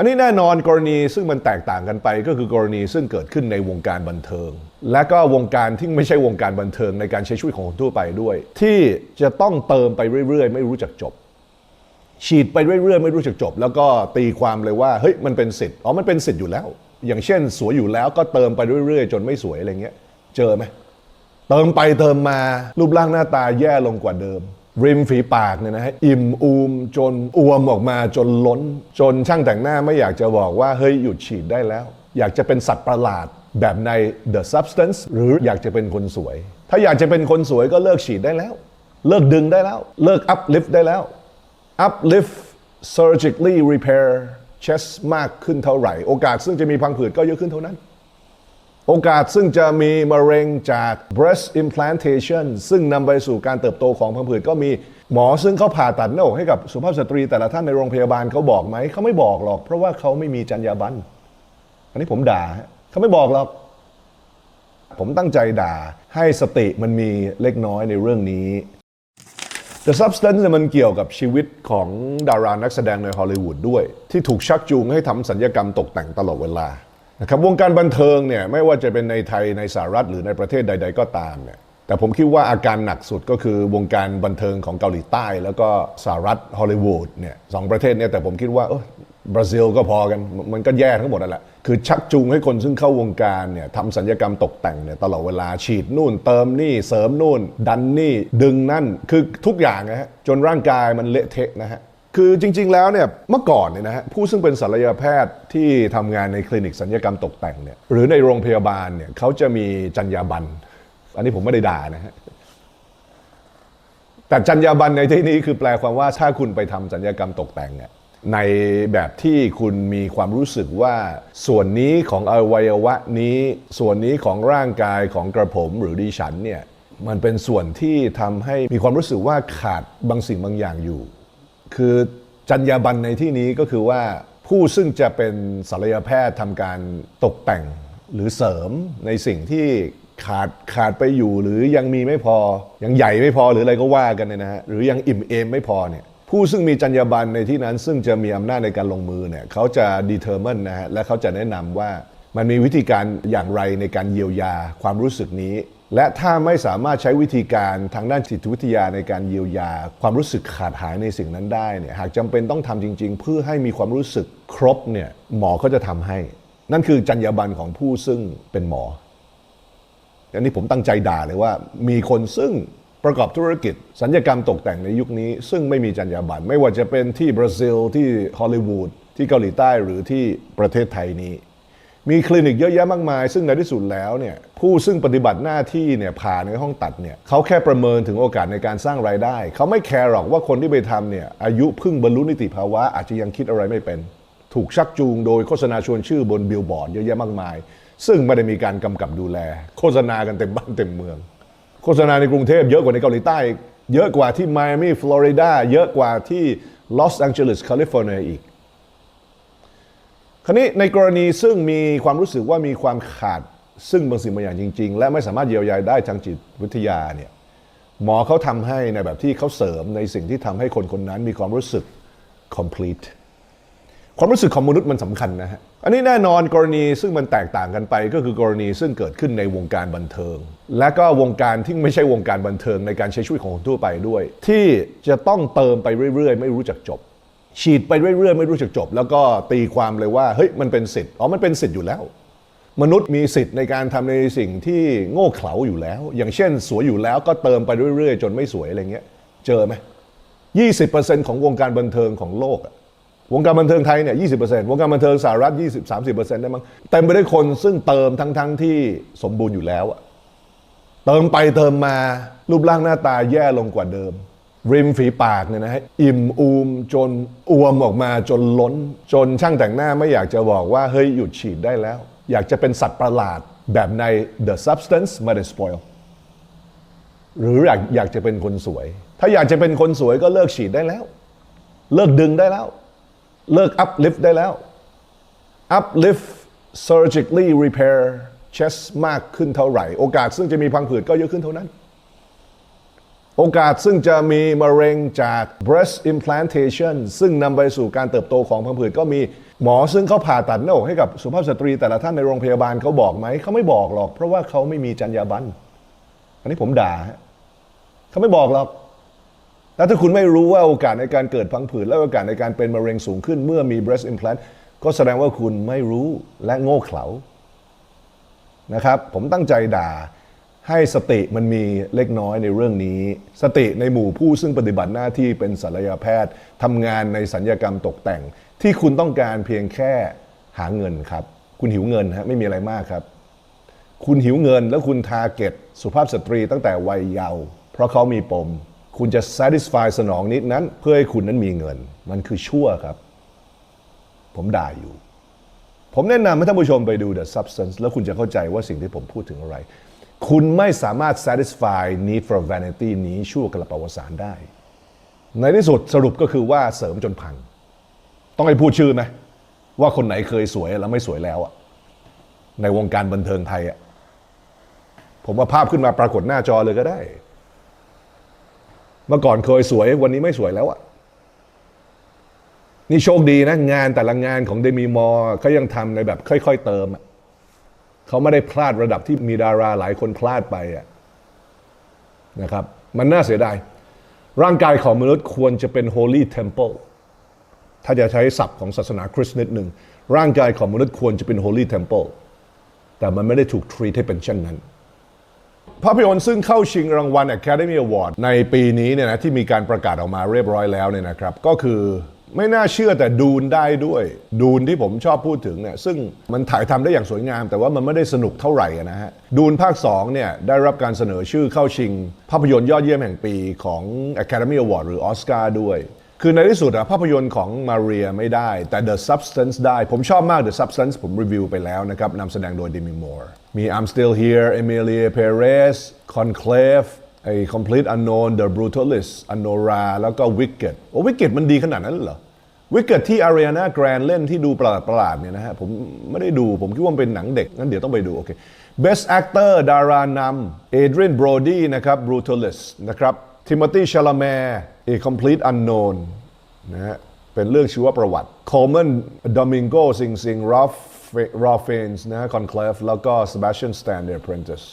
อันนี้แน่นอนกรณีซึ่งมันแตกต่างกันไปก็คือกรณีซึ่งเกิดขึ้นในวงการบันเทิง และก็วงการที่ไม่ใช่วงการบันเทิงในการใช้ชีวิตของคนทั่วไปด้วย ที่จะต้องเติมไปเรื่อย ๆ ไม่รู้จักจบ ฉีดไปเรื่อย ๆ ไม่รู้จักจบ แล้วก็ตีความเลยว่าเฮ้ยมันเป็นสิทธิ์อ๋อมันเป็นสิทธิ์อยู่แล้ว อย่างเช่น สวยอยู่แล้วก็เติมไปเรื่อย ๆ จนไม่สวยอะไรเงี้ย เจอไหมเติมไปเติมมารูปร่างหน้าตาแย่ลงกว่าเดิม ริมฝีปากเนี่ยนะฮะอิ่มอูมจนอวมออกมาจนล้น จนช่างแต่งหน้าไม่อยากจะบอกว่า เฮ้ย หยุดฉีดได้แล้ว อยากจะเป็นสัตว์ประหลาดแบบใน The Substance หรืออยากจะเป็นคนสวย ถ้าอยากจะเป็นคนสวยก็เลิกฉีดได้แล้ว เลิกดึงได้แล้ว เลิก uplift ได้แล้ว uplift surgically repair chest มากขึ้นเท่าไหร่ โอกาสซึ่งจะมีพังผืดก็เยอะขึ้นเท่านั้น โอกาสซึ่งจะมีมะเร็งจาก breast implantation ซึ่งนำไปสู่การเติบโตของพังผืดก็มีหมอซึ่งเขาผ่าตัดหน้าอกให้กับสุภาพสตรีแต่ละท่านในโรงพยาบาลเขาบอกไหมเขาไม่บอกหรอก เพราะว่าเขาไม่มีจรรยาบรรณอันนี้ผมด่าเขาไม่บอกหรอก ผมตั้งใจด่าให้สติมันมีเล็กน้อยในเรื่องนี้ The Substance มันเกี่ยวกับชีวิตของดารานักแสดงในฮอลลีวูดด้วย ที่ถูกชักจูงให้ทำสัญญกรรมตกแต่งตลอดเวลา นะครับวงการบันเทิงเนี่ยไม่ว่าจะเป็นในไทยในสหรัฐหรือในประเทศใด ๆ ก็ตามเนี่ยแต่ผมคิดว่าอาการหนักสุดก็คือวงการบันเทิงของเกาหลีใต้ แล้วก็สหรัฐฮอลลีวูดเนี่ยสองประเทศเนี่ยแต่ผมคิดว่าเออบราซิลก็พอกันมันมันก็แย่ทั้งหมดนั่นแหละคือชักจูงให้คนซึ่งเข้าวงการเนี่ยทำสัญญกรรมตกแต่งเนี่ยตลอดเวลาฉีดนู่น เติมนี่เสริมนู่น ดันนี่ดึงนั่นคือทุกอย่างนะฮะจนร่างกายมันเละเทะนะฮะ คือจริง ๆ แล้วเนี่ยเมื่อก่อนเนี่ยนะฮะผู้ซึ่งเป็นศัลยแพทย์ที่ทำงานในคลินิกศัลยกรรมตกแต่งเนี่ยหรือในโรงพยาบาลเนี่ยเขาจะมีจรรยาบรรณอันนี้ผมไม่ได้ด่านะฮะแต่จรรยาบรรณในที่นี้คือแปลความว่าถ้าคุณไปทำสัญญกรรมตกแต่งเนี่ยในแบบที่คุณมีความรู้สึกว่าส่วนนี้ของอวัยวะนี้ ส่วนนี้ของร่างกายของกระผมหรือดิฉันเนี่ยมันเป็นส่วนที่ทำให้มีความรู้สึกว่าขาดบางสิ่งบางอย่างอยู่ คือจรรยาบรรณในที่นี้ก็คือว่าผู้ซึ่งจะเป็นศัลยแพทย์ทำการตกแต่งหรือเสริมในสิ่งที่ขาดขาดไปอยู่หรือยังมีไม่พอ ยังใหญ่ไม่พอหรืออะไรก็ว่ากันเนี่ยนะฮะหรือยังอิ่มเอมไม่พอเนี่ยผู้ซึ่งมีจรรยาบรรณในที่นั้น ซึ่งจะมีอำนาจในการลงมือเนี่ยเขาจะ determine นะฮะและเขาจะแนะนำว่ามันมีวิธีการอย่างไรในการเยียวยาความรู้สึกนี้ และถ้าไม่สามารถใช้วิธีการทางด้านจิตวิทยาในการเยียวยา ความรู้สึกขาดหายในสิ่งนั้นได้เนี่ยหากจำเป็นต้องทำจริง ๆ เพื่อให้มีความรู้สึกครบเนี่ยหมอก็จะทำให้ นั่นคือจรรยาบรรณของผู้ซึ่งเป็นหมออันนี้ผมตั้งใจด่าเลยว่า มีคนซึ่งประกอบธุรกิจ สัญญกรรมตกแต่งในยุคนี้ ซึ่งไม่มีจรรยาบรรณไม่ว่าจะเป็นที่บราซิลที่ฮอลลีวูดที่เกาหลีใต้หรือที่ประเทศไทยนี้ มีคลินิกเยอะแยะมากมาย ซึ่งในที่สุดแล้วเนี่ยผู้ซึ่งปฏิบัติหน้าที่เนี่ยผ่านในห้องตัดเนี่ยเขาแค่ประเมินถึงโอกาสในการสร้างรายได้ เขาไม่แคร์หรอกว่าคนที่ไปทำเนี่ยอายุเพิ่งบรรลุนิติภาวะอาจจะยังคิดอะไรไม่เป็น ถูกชักจูงโดยโฆษณาชวนชื่อบนบิลบอร์ดเยอะแยะมากมาย ซึ่งไม่ได้มีการกำกับดูแล โฆษณากันเต็มบ้านเต็มเมือง โฆษณาในกรุงเทพเยอะกว่าในเกาหลีใต้ เยอะกว่าที่ไมอามีฟลอริดาเยอะกว่าที่ลอสแองเจลิสแคลิฟอร์เนียอีก ราวนี้ในกรณีซึ่งมีความรู้สึกว่ามีความขาดซึ่งบางสิ่งบางอย่างจริง ๆ และไม่สามารถเยียวยาได้ทางจิตวิทยาเนี่ยหมอเขาทำให้ในแบบที่เขาเสริมในสิ่งที่ทำให้คนคนนั้นมีความรู้สึก complete ความรู้สึกของมนุษย์มันสำคัญนะฮะ อันนี้แน่นอนกรณีซึ่งมันแตกต่างกันไปก็คือกรณีซึ่งเกิดขึ้นในวงการบันเทิง และก็วงการที่ไม่ใช่วงการบันเทิงในการใช้ชีวิตของคนทั่วไปด้วย ที่จะต้องเติมไปเรื่อยๆ ไม่รู้จักจบ ฉีดไปเรื่อยๆ ไม่รู้จักจบ แล้วก็ตีความเลยว่าเฮ้ยมันเป็นสิทธิ์อ๋อมันเป็นสิทธิ์อยู่แล้ว มนุษย์มีสิทธิ์ในการทำในสิ่งที่โง่เขลาอยู่แล้ว อย่างเช่น สวยอยู่แล้วก็เติมไปเรื่อยๆ จนไม่สวยอะไรเงี้ย เจอไหม20%ของวงการบันเทิงของโลกอะวงการบันเทิงไทยเนี่ย20%วงการบันเทิงสหรัฐ 20-30%ได้มั้งเต็มไปด้วยคนซึ่งเติมทั้งๆที่สมบูรณ์อยู่แล้วอะเติมไปเติมมารูปร่างหน้าตาแย่ลงกว่าเดิม ริมฝีปากเนี่ยนะฮะอิ่มอูมจนอวมออกมาจนล้น จนช่างแต่งหน้าไม่อยากจะบอกว่า เฮ้ย หยุดฉีดได้แล้ว อยากจะเป็นสัตว์ประหลาดแบบใน The Substance ไม่ได้ spoil หรืออยากอยากจะเป็นคนสวย ถ้าอยากจะเป็นคนสวยก็เลิกฉีดได้แล้ว เลิกดึงได้แล้ว เลิก uplift ได้แล้ว uplift surgically repair chest มากขึ้นเท่าไหร่ โอกาสซึ่งจะมีพังผืดก็เยอะขึ้นเท่านั้น โอกาสซึ่งจะมีมะเร็งจาก breast implantation ซึ่งนำไปสู่การเติบโตของพังผืดก็มีหมอซึ่งเขาผ่าตัดหน้าอกให้กับสุภาพสตรีแต่ละท่านในโรงพยาบาลเขาบอกไหมเขาไม่บอกหรอก เพราะว่าเขาไม่มีจรรยาบรรณอันนี้ผมด่าเขาไม่บอกหรอกแล้วถ้าคุณไม่รู้ว่าโอกาสในการเกิดพังผืดและโอกาสในการเป็นมะเร็งสูงขึ้นเมื่อมี breast implant ก็แสดงว่าคุณไม่รู้และโง่เขลานะครับ ผมตั้งใจด่า ให้สติมันมีเล็กน้อยในเรื่องนี้ สติในหมู่ผู้ซึ่งปฏิบัติหน้าที่เป็นศัลยแพทย์ทำงานในสัญญกรรมตกแต่ง ที่คุณต้องการเพียงแค่หาเงินครับ คุณหิวเงินฮะไม่มีอะไรมากครับ คุณหิวเงินแล้วคุณทาร์เก็ตสุภาพสตรีตั้งแต่วัยเยาว์เพราะเขามีปม คุณจะ satisfy สนองนิดนั้น เพื่อให้คุณนั้นมีเงิน มันคือชั่วครับ ผมด่าอยู่ ผมแนะนำให้ท่านผู้ชมไปดู The Substance แล้วคุณจะเข้าใจว่าสิ่งที่ผมพูดถึงอะไร คุณไม่สามารถ satisfy need for vanity นี้ชั่วกระปวสารได้ ในที่สุดสรุปก็คือว่าเสริมจนพัง ต้องให้พูดชื่อไหมว่าคนไหนเคยสวยแล้วไม่สวยแล้วอะในวงการบันเทิงไทยอะผมว่าภาพขึ้นมาปรากฏหน้าจอเลยก็ได้ เมื่อก่อนเคยสวยวันนี้ไม่สวยแล้วอะนี่โชคดีนะ งานแต่ละงานของเดมีมอร์เขายังทำในแบบค่อย ๆ เติมอะ เขาไม่ได้พลาดระดับที่มีดาราหลายคนพลาดไปอะนะครับ มันน่าเสียดาย ร่างกายของมนุษย์ควรจะเป็น holy temple ถ้าจะใช้ศัพท์ของศาสนาคริสต์นิดหนึ่ง ร่างกายของมนุษย์ควรจะเป็น holy temple แต่มันไม่ได้ถูก treat ให้เป็นเช่นนั้น ภาพยนตร์ซึ่งเข้าชิงรางวัล Academy Award ในปีนี้เนี่ยนะที่มีการประกาศออกมาเรียบร้อยแล้วเนี่ยนะครับ ก็คือ ไม่น่าเชื่อแต่ดูนได้ด้วย ดูนที่ผมชอบพูดถึงเนี่ยซึ่งมันถ่ายทำได้อย่างสวยงาม แต่ว่ามันไม่ได้สนุกเท่าไหร่นะฮะดูนภาค2เนี่ยได้รับการเสนอชื่อเข้าชิง ภาพยนตร์ยอดเยี่ยมแห่งปีของ Academy Award หรือออสการ์ด้วย คือในที่สุดอะภาพยนตร์ของมาเรียไม่ได้ แต่ The Substance ได้ ผมชอบมาก The Substance ผมรีวิวไปแล้วนะครับนำแสดงโดย Demi Moore มี I'm Still Here Emilia Perez Conclave ไอ้ Complete Unknown The Brutalist Anora แล้วก็ Wicked โอ้ Wicked มันดีขนาดนั้นเหรอ Wicked ที่ Ariana Grande เล่นที่ดูประหลาดประหลาดเนี่ยนะฮะ ผมไม่ได้ดู ผมคิดว่ามันเป็นหนังเด็ก งั้นเดี๋ยวต้องไปดู โอเค Best Actor ดารานำ Adrian Brody นะครับ Brutalist นะครับ Timothy Chalamet A Complete Unknown นะฮะ เป็นเรื่องชีวประวัติ Coleman Domingo ซิงซิง Ralph Ralph Fiennes นะฮะ Conclave แล้วก็ Sebastian Stan The Apprentice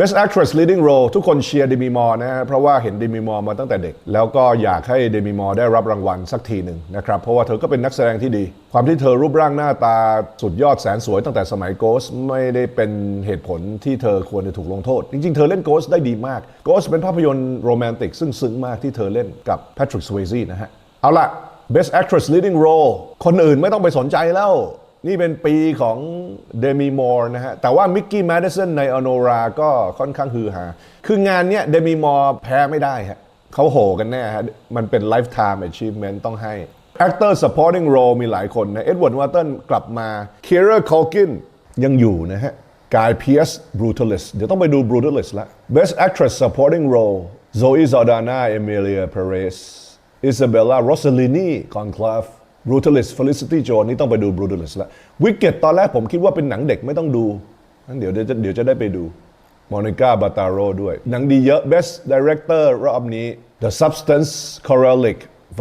Best Actress Leading Role ทุกคนเชียร์เดมิมอร์นะฮะเพราะว่าเห็นเดมิมอร์มาตั้งแต่เด็ก แล้วก็อยากให้เดมิมอร์ได้รับรางวัลสักทีหนึ่งนะครับ เพราะว่าเธอก็เป็นนักแสดงที่ดี ความที่เธอรูปร่างหน้าตาสุดยอดแสนสวยตั้งแต่สมัยโกสไม่ได้เป็นเหตุผลที่เธอควรจะถูกลงโทษ จริงๆ เธอเล่นโกสได้ดีมากโกสเป็นภาพยนตร์โรแมนติกซึ่งซึ้งมากที่เธอเล่นกับแพทริกสเวซีนะฮะเอาล่ะ Best Actress Leading Role คนอื่นไม่ต้องไปสนใจแล้ว นี่เป็นปีของเดมีมอร์นะฮะ แต่ว่ามิกกี้แมดิสันในอโนราก็ค่อนข้างฮือฮา คืองานเนี้ยเดมีมอร์แพ้ไม่ได้ฮะเขาโหกันแน่ฮะ มันเป็น lifetime achievement ต้องให้ Actor Supporting Role มีหลายคนนะ เอ็ดเวิร์ดวอร์ตันกลับมาเคียร์คอลกินยังอยู่นะฮะกายเพียส Brutalist เดี๋ยวต้องไปดู Brutalist ละ Best Actress Supporting Role Zoe Saldana Emilia Perez Isabella Rossellini Conclave Brutalist Felicity Jones นี่ต้องไปดู Brutalist ละ Wicked ตอนแรกผมคิดว่าเป็นหนังเด็กไม่ต้องดูงั้นเดี๋ยวเดี๋ยวจะเดี๋ยวจะได้ไปดู Monica Bataro ด้วย หนังดีเยอะ Best Director รอบนี้ The Substance Coralic